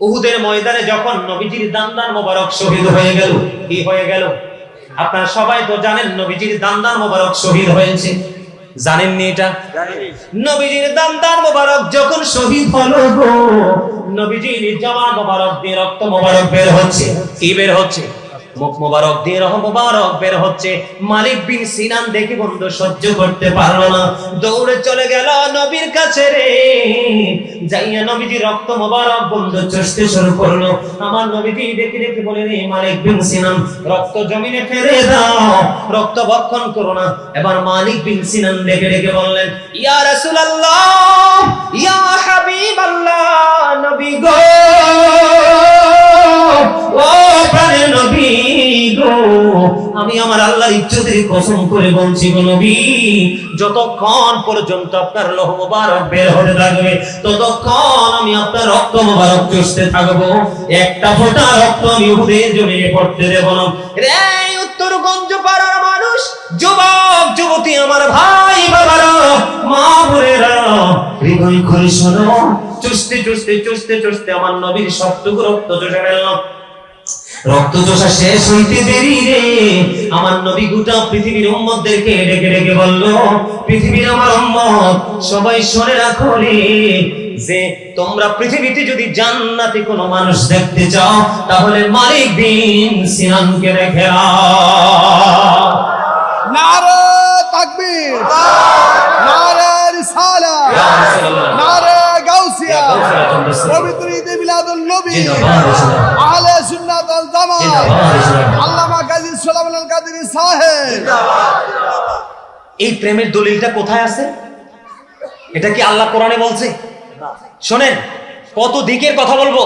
উহুদের ময়দানে যখন নবীজির দান্দান মোবারক শহীদ হয়ে গেল কি হয়ে গেল? আপনারা সবাই তো জানেন নবীজির দান্দান মোবারক শহীদ হয়েছে। জানেননি এটা? নবীজির দান্দান মোবারক যখন শহীদ হলো গো নবীজির জামা মোবারক দিয়ে রক্ত মোবারক বের হচ্ছে। কি বের হচ্ছে? মুখ মোবারক দিয়ে রহ মোবারক বের হচ্ছে। মালিক বিন সিনান দেখে বন্ধু, সহ্য করতে পারল না। দৌড়ে চলে গেল নবীর কাছে রে। যাইয়া নবীজি রক্ত মোবারক বন্ধু চষতে শুরু করল। আমার নবীজি দেখে দেখে বলে, রে মালিক বিন সিনান, রক্ত জমিনে ফেলে দাও, রক্ত ভক্ষণ করো না। এবার মালিক বিন সিনান দেখে দেখে বললেন, ইয়া রাসূলুল্লাহ, ইয়া হাবিবাল্লাহ, নবী গো, ও প্রাণের নবী আমি আমার আল্লাহর ইজ্জতের কসম করে বলছি নবী, যতক্ষণ পর্যন্ত আপনার লোহ বের হতে থাকবে, ততক্ষণ আমি আপনার রক্ত মোবারক চষতে থাকব। একটা ফোঁটা রক্ত আমি উহুদের জমিনে পড়তে দেব না। রে, উত্তরগঞ্জ পাড়ার মানুষ, যুবক, যুবতী আমার ভাই, বাবারা, মা বোনেরা, হৃদয় খুলে শোনো। চুষতে চুষতে চুষতে চুষতে আমার নবীর সবটুকু রক্ত চষে ফেললাম। রক্ত চোষা শেষ হইতে দেরি রে আমার নবী গোটা পৃথিবীর উম্মতদেরকে ডেকে ডেকে বলল পৃথিবীর আমার উম্মত সবাই শুনে রাখো রে যে তোমরা পৃথিবীতে যদি জান্নাতে কোনো মানুষ দেখতে চাও তাহলে মালিক বিন সিনানকে নাও। নারে তাকবীর নারে রিসালা ইয়া রাসূলুল্লাহ। নারে গাউসিয়া। পবিত্র ঈদে মিলাদুল নবী আল্লামা সুলাইমান আল কাদেরী সাহেব। এই প্রেমের দলিলটা কোথায় আছে? এটা কি আল্লাহ কোরআনে বলছে? শোনেন কত দিকের কথা বলব?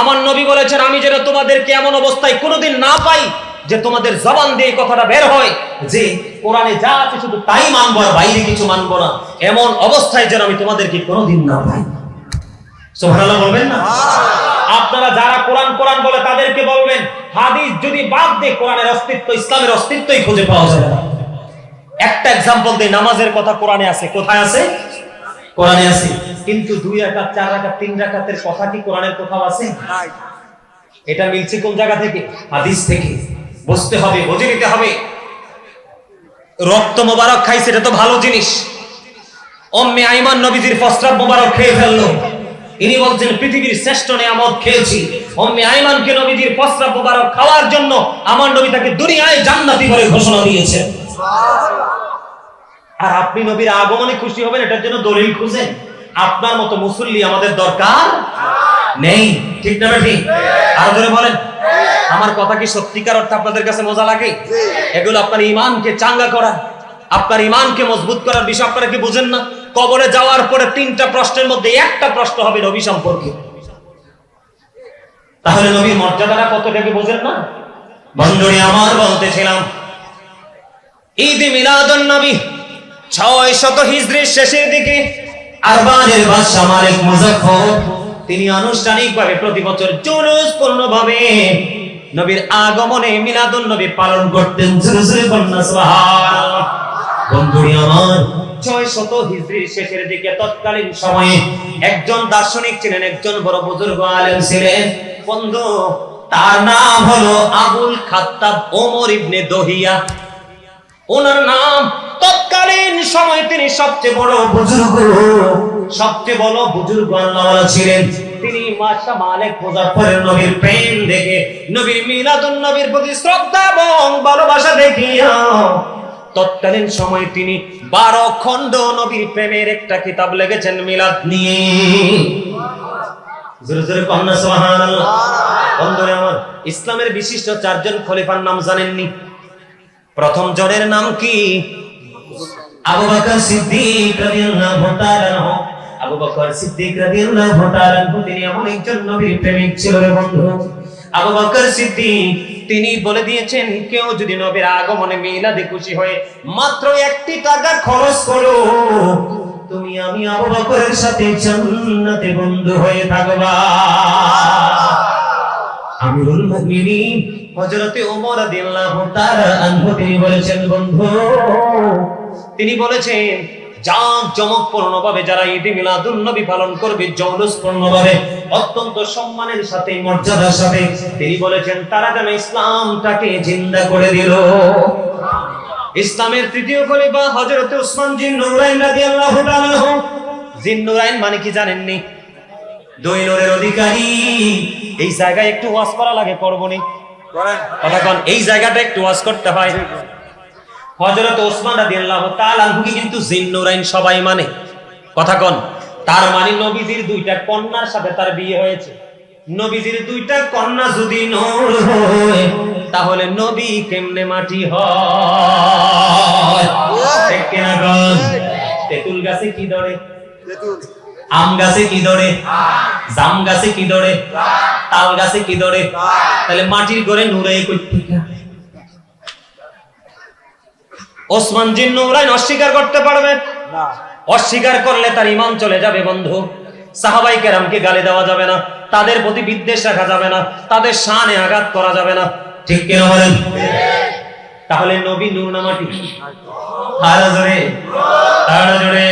আমার নবী বলেছেন আমি যেন তোমাদেরকে এমন অবস্থায় কোনোদিন না পাই যে তোমাদের জবান দিয়ে কথাটা বের হয় যে কোরআনে যা আছে শুধু তাই মানবো আর বাইরে কিছু মানবো না। এমন অবস্থায় যেন আমি তোমাদেরকে কোনোদিন না পাই। সুবহানাল্লাহ বলবেন না? আপনারা যারা কোরআন কোরআন বলে তাদেরকে বলবেন হাদিস যদি বাদ দিয়ে কোরআনের অস্তিত্ব ইসলামের অস্তিত্বই খুঁজে পাওয়া যাবে না। একটা এক্সাম্পল দেই নামাজের কথা কোরআনে আছে। কোথায় আছে? কোরআনে আছে। কিন্তু দুই রাকাত চার রাকাত তিন রাকাতের কথা কি কোরআনের কোথাও আছে? এটা মিলছে কোন জায়গা থেকে? হাদিস থেকে। বুঝতে হবে বুঝে নিতে হবে। রক্ত মোবারক খাইছে এটা তো ভালো জিনিস। অম্মে আইমান নবীজির প্রস্রাব মোবারক খেয়ে ফেলল। ইনি বলছেন, পৃথিবীর শ্রেষ্ঠ নিয়ামত খেয়েছি। অম্মে আইমানকে নবীজির প্রস্রাব মোবারক খাওয়ার জন্য আমার নবী তাকে দুনিয়ায় জান্নাতি করে ঘোষণা দিয়েছেন আর আপনি নবীর আগমনে খুশি হবেন, এটার জন্য দলিল খুঁজেন। আপনার মতো মুসল্লি আমাদের দরকার নেই। ঠিক না ঠিক আরও ধরে বলেন। আমার কথা কি সত্যিকার অর্থে আপনাদের কাছে মজা লাগে? এগুলো আপনার ইমানকে চাঙ্গা করা, আপনার ইমানকে মজবুত করার বিষয় আপনারা কি বুঝেন না? কবরে যাওয়ার পরে তিনটা প্রশ্নের মধ্যে একটা প্রশ্ন হবে নবী সম্পর্কে। তাহলে নবীর মর্যাদাটা কতটাকে বোঝেন না? বন্ধুরে আমার বলতেছিলাম ঈদ মিলাদুন নবী, ছয় শত হিজরির শেষের দিকে আরবানের বাদশা মালিক মুজাফফর, তিনি আনুষ্ঠানিকভাবে প্রতি বছর জুলুস পূর্ণভাবে নবীর আগমনে মিলাদুন নবী পালন করতেন। জোরে সুবহানাল্লাহ। বন্ধুরি আমার। ছয় শত হিজরির শেষের দিকে তৎকালীন সময়ে একজন দার্শনিক ছিলেন, একজন বড় বুজুর্গ আলেম ছিলেন। বন্ধু, তার নাম হলো আবুল খাত্তাব ওমর ইবনে দহিয়া। ওনার নাম তৎকালীন সময় তিনি সবচেয়ে বড় বুজুর্গ। সবচেয়ে বড় বুজুর্গ আল্লাহওয়ালা ছিলেন। তিনি মাশা মালিক মুজাফফরের নবীর প্রেম দেখে নবীর মিলাদুন নবীর প্রতি শ্রদ্ধা এবং ভালোবাসা দেখিয়া তৎকালীন সময় তিনি বারো খণ্ড নবীর প্রেমের একটা কিতাব লিখেছেন মিলাদ নিয়ে। জোরে ইসলামের বিশিষ্ট চারজন খলিফার নাম জানেননি। প্রথম জনের নাম কি? আবু বকর সিদ্দিক রাদিয়াল্লাহু তাআলা আবু তিনি এমন একজন নবীর প্রেমিক ছিল রে বন্ধু। আবু বকর সিদ্দিক, তিনি বলে দিয়েছেন, কেউ যদি নবীর আগমনে মিলাদে খুশি হয়ে মাত্র একটি টাকা খরচ করো, তুমি আমি আবু বকরের সাথে জান্নাতে বন্ধু হয়ে থাকবা। আমিরুল মুমিনিন, হযরতে ওমর রাদিয়াল্লাহু তাআলা আনহু, তিনি বলেছেন, বন্ধু, তিনি বলেছেন জাঁক জমক ভাবে যারা ঈদ মিলাদুন নবী পালন করবে জৌলুস ভাবে অত্যন্ত সম্মানের সাথে মর্যাদার সাথে তিনি বলেছেন তারা যেন ইসলামটাকে জিন্দা করে দিল। ইসলামের তৃতীয় খলিফা হযরত উসমান জিন নুরাইন রাদিয়াল্লাহু তাআলা। জিন নুরাইন মানে কি জানেননি? দুই নূরের অধিকারী। এই জায়গায় একটু ওয়াজ করা লাগে করবনি কথা এই জায়গাটা একটু ওয়াজ করতে হয়। হযরত ওসমান রাদিয়াল্লাহু তাআলা আনহু কি কিন্তু জিন নুরাইন সবাই মানে। কথা কন, তার মানে নবীজির দুইটা কন্যার সাথে তার বিয়ে হয়েছে। নবীজির দুইটা কন্যা যদি নূর হয় তাহলে নবী কেমনে মাটি হয়? তেঁতুল গাছে কি ধরে? আম গাছে কি ধরে? জাম গাছে কি ধরে? তাল গাছে কি ধরে? তাহলে মাটির ঘরে নুরে কই থেকে? ওসমান জিন নুরাইন অস্বীকার করতে পারবে? অস্বীকার করলে তার ইমান চলে যাবে বন্ধু। সাহাবাই কেরামকে গালি দেওয়া যাবে না তাদের প্রতি বিদ্বেষ রাখা যাবে না তাদের শানে আঘাত করা যাবে না। ঠিক কেন বলেন? তাহলে নবী নূর নামাটি আরও জোরে। আরও জোরে।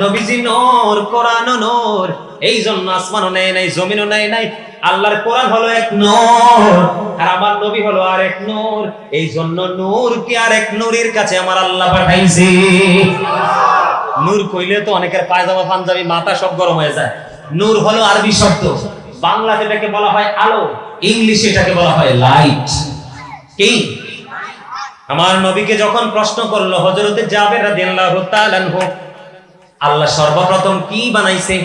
নবীজি নূর কোরআন নূর। এই জন্য আসমানও নাই, জমিনও নাই। আল্লাহর কোরআন হলো এক নূর, আর আমার নবী হলো আর এক এই জন্য নূর কি আর এক কাছে আমার আল্লাহ পাঠাইছে। নূর কইলে তো অনেকের পায়জামা, পাঞ্জাবি, মাথা সব গরম হয়ে যায়। নূর হলো আরবি শব্দ। বাংলাতে এটাকে বলা হয় আলো, ইংলিশে এটাকে বলা হয় লাইট। কি? আমার নবীকে যখন প্রশ্ন করল হজরতে জাবের রাদিয়াল্লাহু তাআলা আল্লাহ সর্বপ্রথম কি বানাইছে?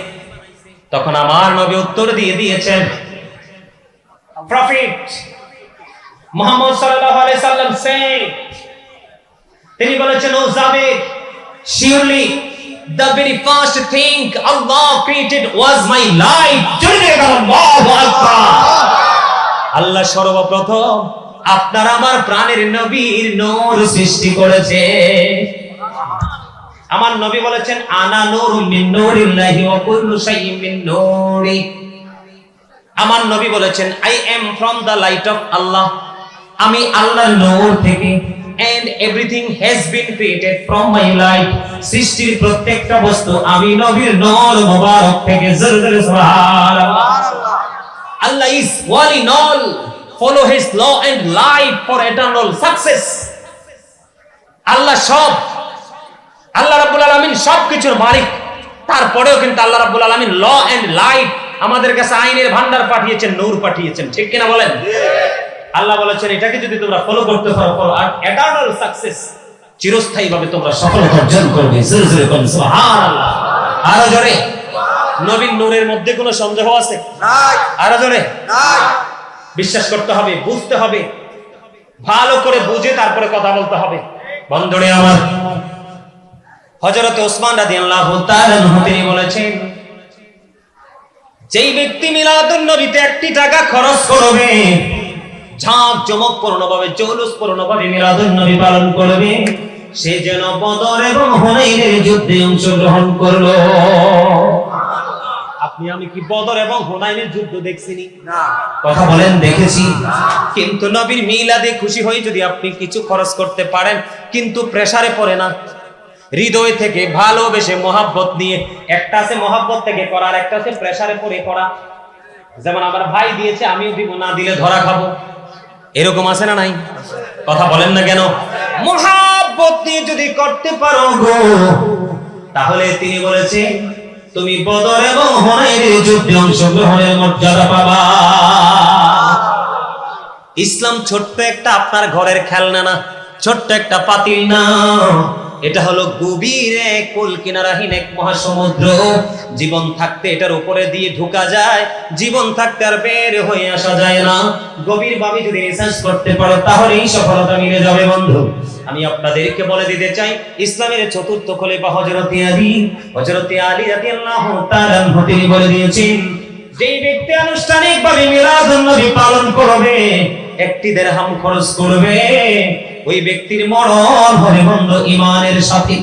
তখন আমার নবী উত্তর দিয়ে দিয়েছেন, প্রফিট। মুহাম্মদ সাল্লাল্লাহু আলাইহি সাল্লাম said তিনি বলেছেন, ও Jabed the first thing was my life. আল্লাহু আকবার। আল্লাহ সর্বপ্রথম আপনার আমার প্রাণের নবীর নূর সৃষ্টি করেছে। আমার নবী বলেছেন, আনা নূরুম মিন নূরিল্লাহি ওয়া কুল্লু শাইইন মিন নূরি আমার নবী বলেছেন, I am from the light of Allah আমি আল্লাহর নূর থেকে and everything has been created from my light সৃষ্টির প্রত্যেকটা বস্তু আমি নবীর নূর মোবারক থেকে জোরে জোরে সুবহানাল্লাহ Allah is one in all. Follow His law and life for eternal success. আল্লাহ সব আল্লাহ রাব্বুল আলামিন সব কিছুর মালিক। তারপরেও কিন্তু আল্লাহ রাব্বুল আলামিন ল এন্ড লাইট আমাদের কাছে আইনের ভান্ডার পাঠিয়েছেন নূর পাঠিয়েছেন। ঠিক কিনা বলেন? আল্লাহ বলেছেন এটাকে যদি তোমরা ফলো করতে পারো ফলো আর এটারনাল সাকসেস চিরস্থায়ী ভাবে তোমরা সফলতা অর্জন করবে জোরে জোরে কোন সুবহানাল্লাহ। আরও জোরে। নবীন নূরের মধ্যে কোনো সন্দেহ আছে? আরও জোরে। বিশ্বাস করতে হবে বুঝতে হবে। ভালো করে বুঝে তারপরে কথা বলতে হবে। বন্ধুরে আমার হযরত ওসমান রাদিয়াল্লাহু তাআলা আনহু তিনি বলেছেন যেই ব্যক্তি মিলাদুন নবীতে একটি টাকা খরচ করবে ঝাঁক জমক পূর্ণভাবে জৌলুস পূর্ণভাবে মিলাদুন নবী পালন করবে সে যেন বদর এবং হুনাইনের যুদ্ধে অংশগ্রহণ করল। আপনি আমি কি বদর এবং হুনাইনের যুদ্ধ দেখছিনি? কথা বলেন দেখেছি। কিন্তু নবীর মিলাদে খুশি হয়ে যদি আপনি কিছু খরচ করতে পারেন কিন্তু প্রেসারে পড়ে না। হৃদয় থেকে ভালোবেসে মহাব্বত নিয়ে। একটা আছে মহাব্বত থেকে করা, আর একটা আছে প্রেসারে পড়ে করা। যেমন আমার ভাই দিয়েছে, আমিও দিব, না দিলে ধরা খাব। এরকম আছে না নাই? কথা বলেন না কেন? মহাব্বত নিয়ে যদি করতে পারো গো, তাহলে তিনি বলেছে, তুমি বদর এবং হুনাইনের যুদ্ধে অংশগ্রহণের মর্যাদা পাবা। ইসলাম ছোট্ট একটা আপনার ঘরের খেলনা না, ছোট্ট একটা পাতিল না। এটা হলো গভীর এক কুল কিনারাহীন এক মহাসমুদ্র। জীবন থাকতে এটার উপরে দিয়ে ঢোকা যায়, জীবন থাকতে আর বের হয়ে আসা যায় না। গভীর ভাবে যদি রিসার্চ করতে পারো, তাহলেই সফলতা মিলে যাবে বন্ধু। আমি আপনাদেরকে বলে দিতে চাই, ইসলামের চতুর্থ খলিফা হযরত আলী হযরত আলী রাদিয়াল্লাহু তাআলা তিনি বলে দিয়েছেন, যেই ব্যক্তি আনুষ্ঠানিকভাবে মিলাদুন নবী পালন করবে, একটি দেড়হাম খরচ করবে। ওই ব্যক্তির মরণ হবে বন্ধ ইমানের সাথে।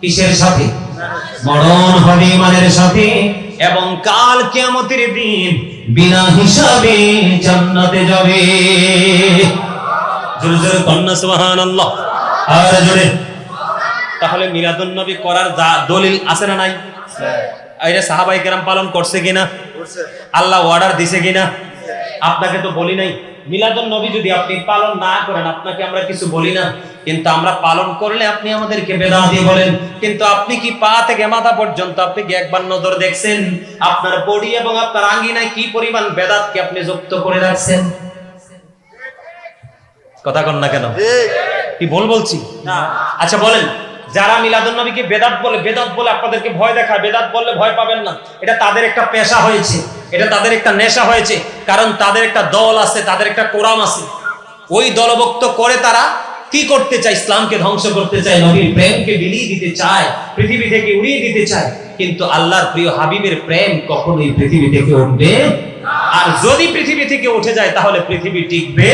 কিসের সাথে? মরণ হবে ইমানের সাথে। এবং কাল কিয়ামতের দিন বিনা হিসাবে জান্নাতে যাবে। জোরে জোরে কন্যা সুবহানাল্লাহ। আর জোরে। তাহলে মিলাদুন নবী করার দলিল আছে না নাই? এটা সাহাবাই কেরাম পালন করছে কিনা? আল্লাহ অর্ডার দিছে কিনা? আপনাকে তো বলি নাই। মিলাদুন নবী যদি আপনি পালন না করেন আপনাকে আমরা কিছু বলি না। কিন্তু আমরা পালন করলে আপনি আমাদেরকে বেদাতি বলেন কিন্তু আপনি কি পা থেকে মাথা পর্যন্ত আপনি কি একবার নজর দেখছেন? আপনার বডি এবং আপনার আঙ্গিনায় কি পরিমাণ বেদাতকে আপনি যুক্ত করে রাখছেন? কথা কন না কেন? কি বল বলছি? আচ্ছা বলেন। যারা মিলাদুন নবীকে বেদাত বলে বেদাত বলে আপনাদেরকে ভয় দেখায়, বেদাত বললে ভয় পাবেন না। এটা তাদের একটা পেশা হয়েছে, এটা তাদের একটা নেশা হয়েছে, কারণ তাদের একটা দল আছে, তাদের একটা কোরাম আছে। ওই দলভুক্ত করে তারা কি করতে চায়? ইসলামকে ধ্বংস করতে চায়, নবীর প্রেমকে বিলিয়ে দিতে চায়, পৃথিবী থেকে উড়িয়ে দিতে চায়। কিন্তু আল্লাহর প্রিয় হাবিবের প্রেম কখনোই পৃথিবী থেকে উঠবে আর যদি পৃথিবী থেকে উঠে যায়, তাহলে পৃথিবী টিকবে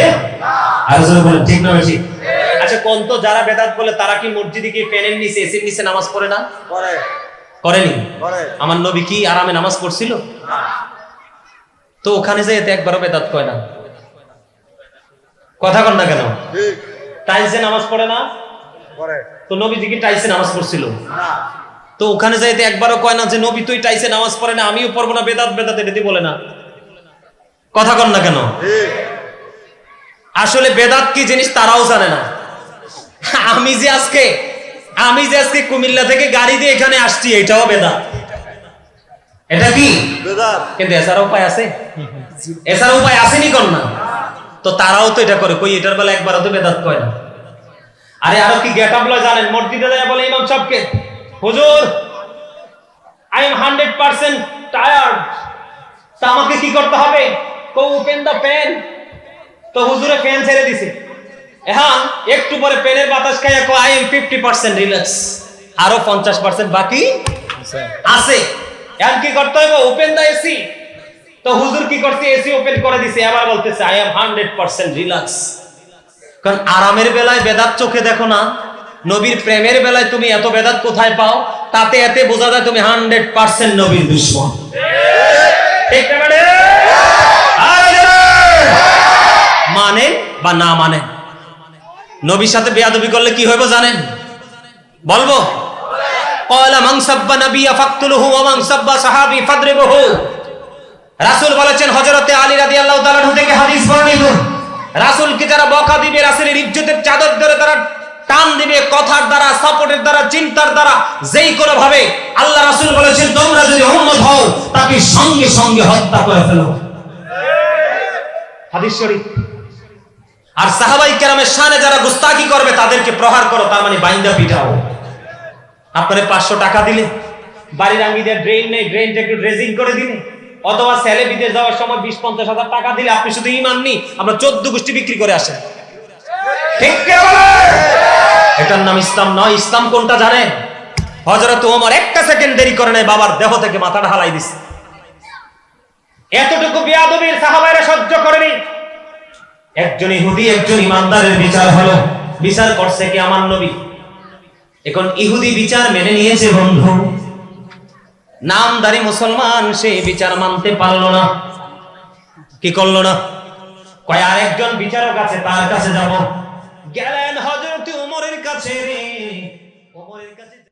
আর ঠিক না বেশি। আচ্ছা কোন তো যারা বেদাত বলে তারা কি মসজিদে কি ফ্যানের নিচে এসির নিচে নামাজ পড়ে না? করে করেনি? করে আমার নবী কি আরামে নামাজ পড়ছিল? তো ওখানে যে এতে একবারও বেদাত কয় না। কথা কন না কেন? ঠিক। টাইলসে নামাজ পড়ে না? করে তো নবীজি কি টাইলসে নামাজ পড়ছিল? না। তো ওখানে যাইতে একবারও কয় না যে নবী তুই টাইসে নামাজ পড়ে না আমিও পড়ব না বেদাত বেদাত এটাতে বলে না। কথা কন না কেন? ঠিক। আসলে বেদাত কি জিনিস তারাও জানে না। আমি যে আজকে আমি যে আজকে কুমিল্লা থেকে গাড়ি দিয়ে এখানে আসছি এটাও বেদা এটা কি? কিন্তু এছাড়া উপায় আছে? এছাড়া উপায় আসেনি না তো তারাও তো এটা করে কই এটার বেলা একবার তো বেদাত কয় না। আরে আরও কি গেট আপ জানেন? মসজিদে যায় বলে ইমাম সাহেবকে হুজুর I am hundred percent tired তা আমাকে কি করতে হবে? Go open the fan. তো হুজুরে ফ্যান ছেড়ে দিছে। এখন একটু পরে পেনের বাতাস খাইয়া go I am fifty percent relax আরও পঞ্চাশ পার্সেন্ট বাকি আছে। এখন কি করতে হবে ওপেন দা এসি তো হুজুর কি করছে? এসি ওপেন করে দিছে। আবার বলতেছে I am hundred percent relax কারণ আরামের বেলায় বেদাত চোখে দেখো না। নবীর প্রেমের বেলায় তুমি এত বেদাত কোথায় পাও? তাতে এতে বোঝা যায় তুমি হান্ড্রেড পার্সেন্ট নবীর দুশ্মন। ঠিক না মানে? মানে বা না মানে? নবীর সাথে বেয়াদবি করলে কি হইব জানেন? বলব? রাসুল বলেছেন হজরতে আলী রাদি আল্লাহ থেকে হাদিস বর্ণিত। রাসুলকে যারা বকা দিবে, রাসুলের ইজ্জতের চাদর ধরে তারা টান দিবে, কথার দ্বারা, সাপোর্টের দ্বারা, চিন্তার দ্বারা, যেই কোনো ভাবে আল্লাহ রাসুল বলেছেন, তোমরা যদি উন্মত হও, তাকে সঙ্গে সঙ্গে হত্যা করে ফেলো। হাদিস শরীফ। আর সাহাবাই কেরামের শানে যারা গুস্তাকি করবে, তাদেরকে প্রহার করো, তার মানে বাইন্দা পিটাও আপনারে পাঁচশো টাকা দিলে, বাড়ির আঙ্গি দিয়ে ড্রেন নেই ড্রেনটা একটু ড্রেজিং করে দিলে, অথবা স্যালে বিদেশ যাওয়ার সময় বিশ, পঞ্চাশ হাজার টাকা দিলে আপনি শুধু ইমান নি আমরা চোদ্দ গোষ্ঠী বিক্রি করে আসেন। ঠিক এটার নাম ইসলাম নয়, ইসলাম কোনটা জানেন হজরত ওমর একটা সেকেন্ড দেরি করে নাই, বাবার দেহ থেকে মাথাটা হালাই দিছে। এতটুকু বিয়াদবির সাহাবায়রা সহ্য করেনি। একজন ইহুদি, একজন ইমানদারের বিচার হলো। বিচার করছে কি? আমার নবী। এখন ইহুদি বিচার মেনে নিয়েছে বন্ধু। নামদারি মুসলমান, সে বিচার মানতে পারল না। কি করল না? কয়, আরেকজন বিচারক আছে, তার কাছে যাব। গেলেন হজরত উমরের কাছে রে। উমরের কাছে